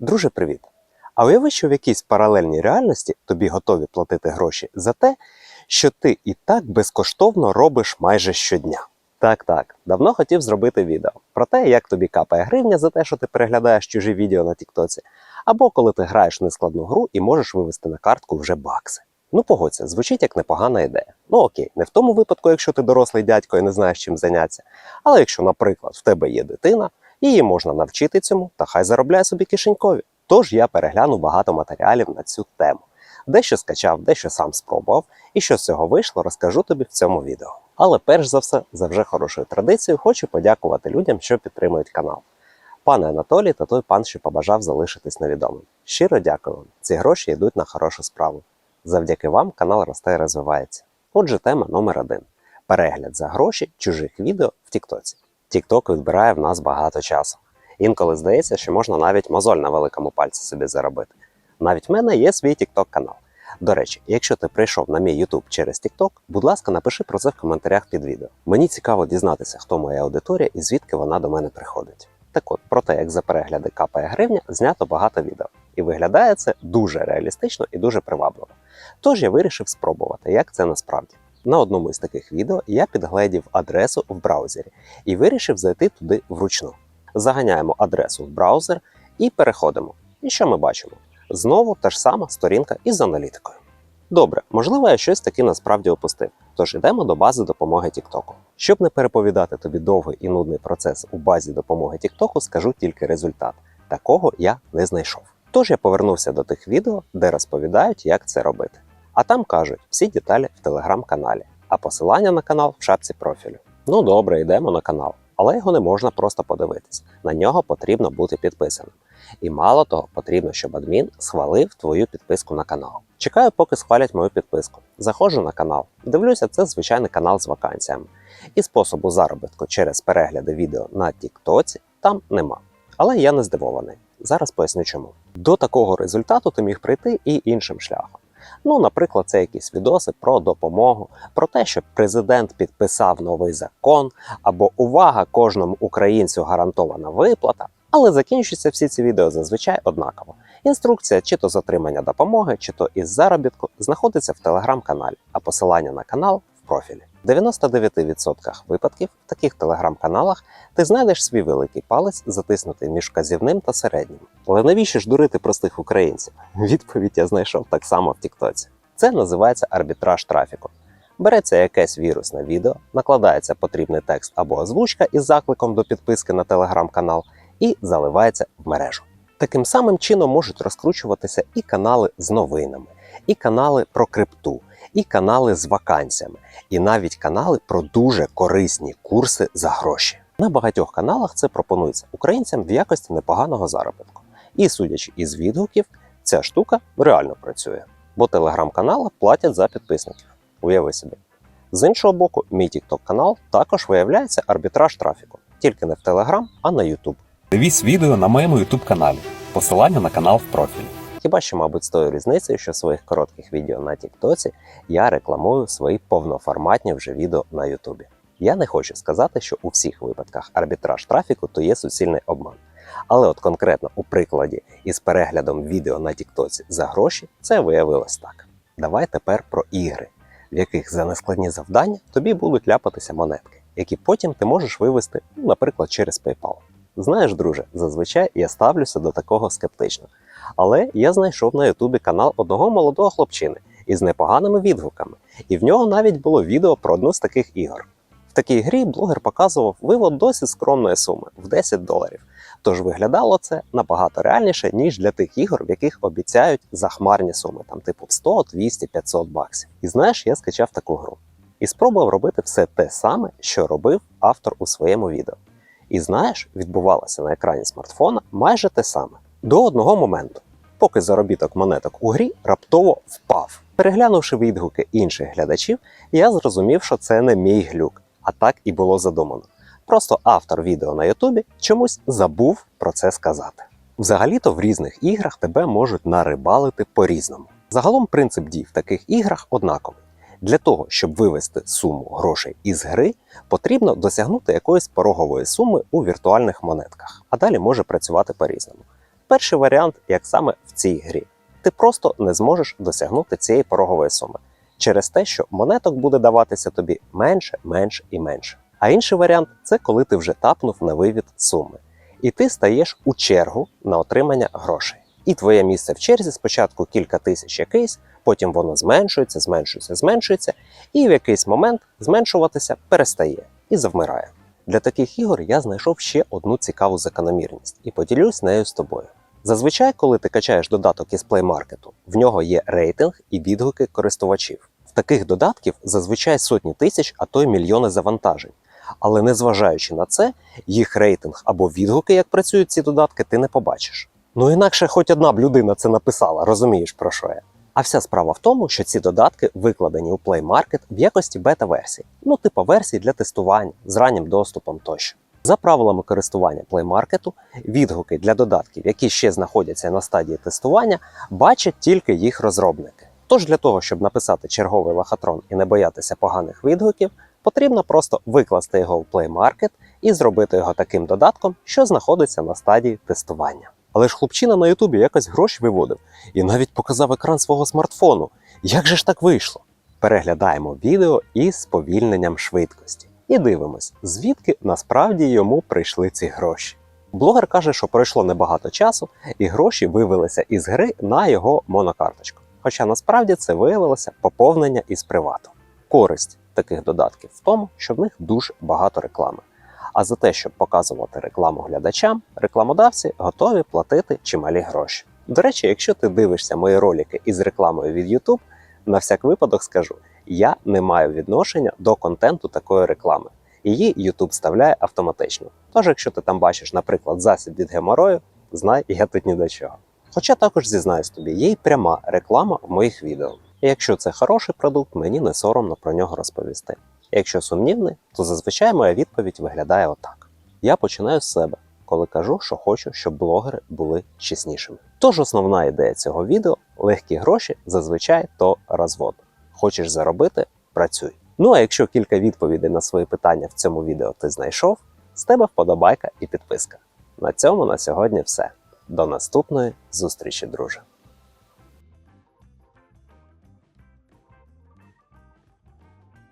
Друже, привіт! А уяви, що в якійсь паралельній реальності тобі готові платити гроші за те, що ти і так безкоштовно робиш майже щодня. Так, так, давно хотів зробити відео про те, як тобі капає гривня за те, що ти переглядаєш чужі відео на Тіктоці, або коли ти граєш нескладну гру і можеш вивести на картку вже бакси. Ну, погодься, звучить як непогана ідея. Ну окей, не в тому випадку, якщо ти дорослий дядько і не знаєш чим зайнятися. Але якщо, наприклад, в тебе є дитина, її можна навчити цьому, та хай заробляє собі кишенькові. Тож я переглянув багато матеріалів на цю тему. Дещо скачав, дещо сам спробував, і що з цього вийшло, розкажу тобі в цьому відео. Але перш за все, за вже хорошою традицією, хочу подякувати людям, що підтримують канал. Пане Анатолій та той пан, що побажав залишитись невідомим. Щиро дякую вам. Ці гроші йдуть на хорошу справу. Завдяки вам канал росте і розвивається. Отже, тема номер один: перегляд за гроші чужих відео в Тіктоці. Тікток відбирає в нас багато часу. Інколи здається, що можна навіть мозоль на великому пальці собі заробити. Навіть в мене є свій TikTok канал. До речі, якщо ти прийшов на мій YouTube через TikTok, будь ласка, напиши про це в коментарях під відео. Мені цікаво дізнатися, хто моя аудиторія і звідки вона до мене приходить. Так от, про те, як за перегляди капає гривня, знято багато відео. І виглядає це дуже реалістично і дуже привабливо. Тож я вирішив спробувати, як це насправді. На одному із таких відео я підгледів адресу в браузері і вирішив зайти туди вручну. Заганяємо адресу в браузер і переходимо. І що ми бачимо? Знову та ж сама сторінка із аналітикою. Добре, можливо, я щось таки насправді опустив. Тож йдемо до бази допомоги TikTok. Щоб не переповідати тобі довгий і нудний процес у базі допомоги TikTok, скажу тільки результат. Такого я не знайшов. Тож я повернувся до тих відео, де розповідають, як це робити. А там кажуть всі деталі в телеграм-каналі, а посилання на канал в шапці профілю. Ну добре, йдемо на канал, але його не можна просто подивитись. На нього потрібно бути підписаним. І мало того, потрібно, щоб адмін схвалив твою підписку на канал. Чекаю, поки схвалять мою підписку. Заходжу на канал, дивлюся, це звичайний канал з вакансіями. І способу заробітку через перегляди відео на Тіктоці там нема. Але я не здивований. Зараз поясню чому. До такого результату ти міг прийти і іншим шляхом. Ну, наприклад, це якісь відоси про допомогу, про те, що президент підписав новий закон, або увага кожному українцю гарантована виплата. Але закінчуються всі ці відео зазвичай однаково. Інструкція чи то з отримання допомоги, чи то із заробітку знаходиться в телеграм-каналі, а посилання на канал в профілі. В 99% випадків в таких телеграм-каналах ти знайдеш свій великий палець, затиснутий між вказівним та середнім. Але навіщо ж дурити простих українців? Відповідь я знайшов так само в Тіктоці. Це називається арбітраж трафіку. Береться якесь вірусне відео, накладається потрібний текст або озвучка із закликом до підписки на телеграм-канал і заливається в мережу. Таким самим чином можуть розкручуватися і канали з новинами, і канали про крипту, і канали з вакансіями, і навіть канали про дуже корисні курси за гроші. На багатьох каналах це пропонується українцям в якості непоганого заробітку. І судячи із відгуків, ця штука реально працює, бо телеграм-канали платять за підписників. Уяви собі. З іншого боку, мій TikTok канал також виявляється арбітраж трафіку, тільки не в Telegram, а на YouTube. Дивись відео на моєму YouTube каналі. Посилання на канал в профілі. Хіба що, мабуть, з тою різницею, що в своїх коротких відео на Тіктоці я рекламую свої повноформатні вже відео на Ютубі. Я не хочу сказати, що у всіх випадках арбітраж трафіку то є суцільний обман. Але от конкретно у прикладі із переглядом відео на Тіктоці за гроші це виявилось так. Давай тепер про ігри, в яких за нескладні завдання тобі будуть ляпатися монетки, які потім ти можеш вивести, ну, наприклад, через PayPal. Знаєш, друже, зазвичай я ставлюся до такого скептично. Але я знайшов на Ютубі канал одного молодого хлопчини із непоганими відгуками, і в нього навіть було відео про одну з таких ігор. В такій грі блогер показував вивод досить скромної суми в 10 доларів. Тож виглядало це набагато реальніше, ніж для тих ігор, в яких обіцяють захмарні суми, там типу 100, 200, 500 баксів. І знаєш, я скачав таку гру і спробував робити все те саме, що робив автор у своєму відео. І знаєш, відбувалося на екрані смартфона майже те саме до одного моменту, поки заробіток монеток у грі раптово впав. Переглянувши відгуки інших глядачів, я зрозумів, що це не мій глюк, а так і було задумано. Просто автор відео на Ютубі чомусь забув про це сказати. Взагалі-то в різних іграх тебе можуть нарибалити по-різному. Загалом принцип дій в таких іграх однаковий. Для того, щоб вивести суму грошей із гри, потрібно досягнути якоїсь порогової суми у віртуальних монетках, а далі може працювати по-різному. Перший варіант, як саме в цій грі, ти просто не зможеш досягнути цієї порогової суми через те, що монеток буде даватися тобі менше, менше і менше. А інший варіант це коли ти вже тапнув на вивід суми, і ти стаєш у чергу на отримання грошей. І твоє місце в черзі спочатку кілька тисяч якийсь, потім воно зменшується, зменшується, зменшується, і в якийсь момент зменшуватися перестає і завмирає. Для таких ігор я знайшов ще одну цікаву закономірність і поділюсь нею з тобою. Зазвичай, коли ти качаєш додаток із Play Market, в нього є рейтинг і відгуки користувачів. В таких додатків зазвичай сотні тисяч, а то й мільйони завантажень. Але незважаючи на це, їх рейтинг або відгуки, як працюють ці додатки, ти не побачиш. Ну інакше хоч одна б людина це написала, розумієш про що я. А вся справа в тому, що ці додатки викладені у Play Market в якості бета-версій, ну типу версій для тестування з раннім доступом тощо. За правилами користування Market, відгуки для додатків, які ще знаходяться на стадії тестування, бачать тільки їх розробники. Тож для того, щоб написати черговий лохотрон і не боятися поганих відгуків, потрібно просто викласти його в Market і зробити його таким додатком, що знаходиться на стадії тестування. Але ж хлопчина на Ютубі якось гроші виводив і навіть показав екран свого смартфону. Як же ж так вийшло? Переглядаємо відео із сповільненням швидкості і дивимось, звідки насправді йому прийшли ці гроші. Блогер каже, що пройшло небагато часу, і гроші вивелися із гри на його монокарточку. Хоча насправді це виявилося поповнення із привату. Користь таких додатків в тому, що в них дуже багато реклами. А за те, щоб показувати рекламу глядачам, рекламодавці готові платити чималі гроші. До речі, якщо ти дивишся мої ролики із рекламою від YouTube, на всяк випадок скажу, я не маю відношення до контенту такої реклами. Її YouTube вставляє автоматично. Тож, якщо ти там бачиш, наприклад, засіб від геморою, знай, я тут ні до чого. Хоча також зізнаюсь тобі, є й пряма реклама в моїх відео. І якщо це хороший продукт, мені не соромно про нього розповісти. Якщо сумнівний, то зазвичай моя відповідь виглядає отак: я починаю з себе, коли кажу, що хочу, щоб блогери були чеснішими. Тож основна ідея цього відео легкі гроші зазвичай то розвод. Хочеш заробити працюй. Ну а якщо кілька відповідей на свої питання в цьому відео ти знайшов, з тебе вподобайка і підписка. На цьому на сьогодні все. До наступної зустрічі, друже.